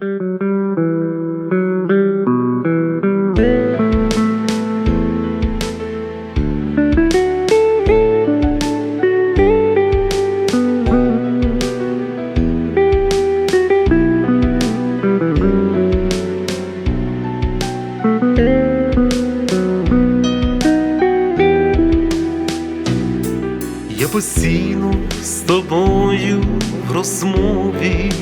Я постійно з тобою в розмові,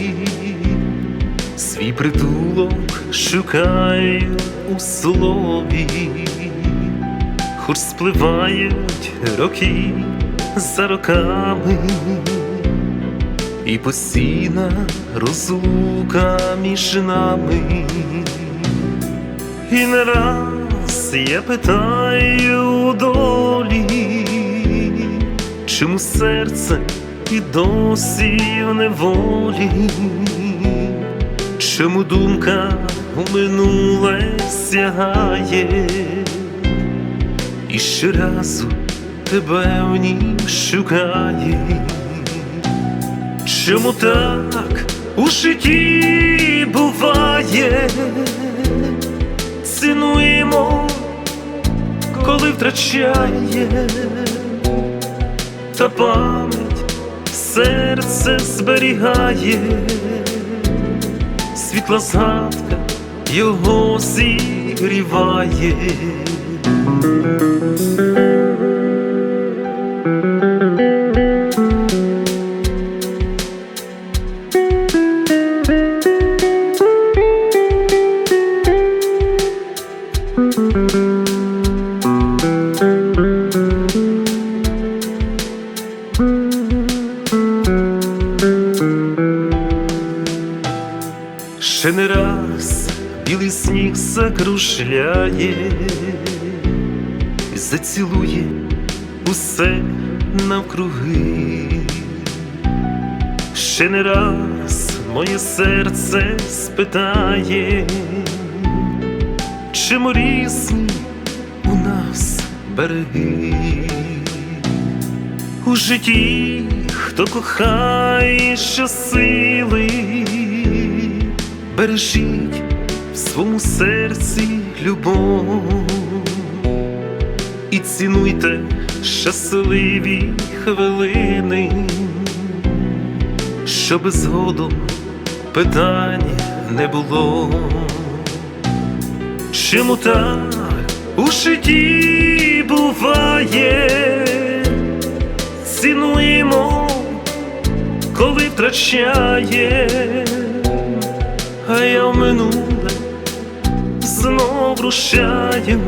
свій притулок шукаю у слові, хоч спливають роки за роками, і постійна розлука між нами. І не раз я питаю у долі, чому серце і досі в неволі, чому думка у минуле сягає, і щоразу тебе в нім шукає. Чому так у житті буває? Цінуємо, коли втрачає, та пам'ять серце зберігає, світла згадка його зігріває. Ще не раз білий сніг закружляє, зацілує усе навкруги. Ще не раз моє серце спитає, чому різні у нас береги. У житті, хто кохає щосили, бережіть в своєму серці любов і цінуйте щасливі хвилини, щоб згодом питань не було. Чому так у житті буває? Цінуємо, коли втрачає, я в минуле знов рушаю,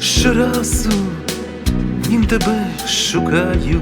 щоразу в нім тебе шукаю.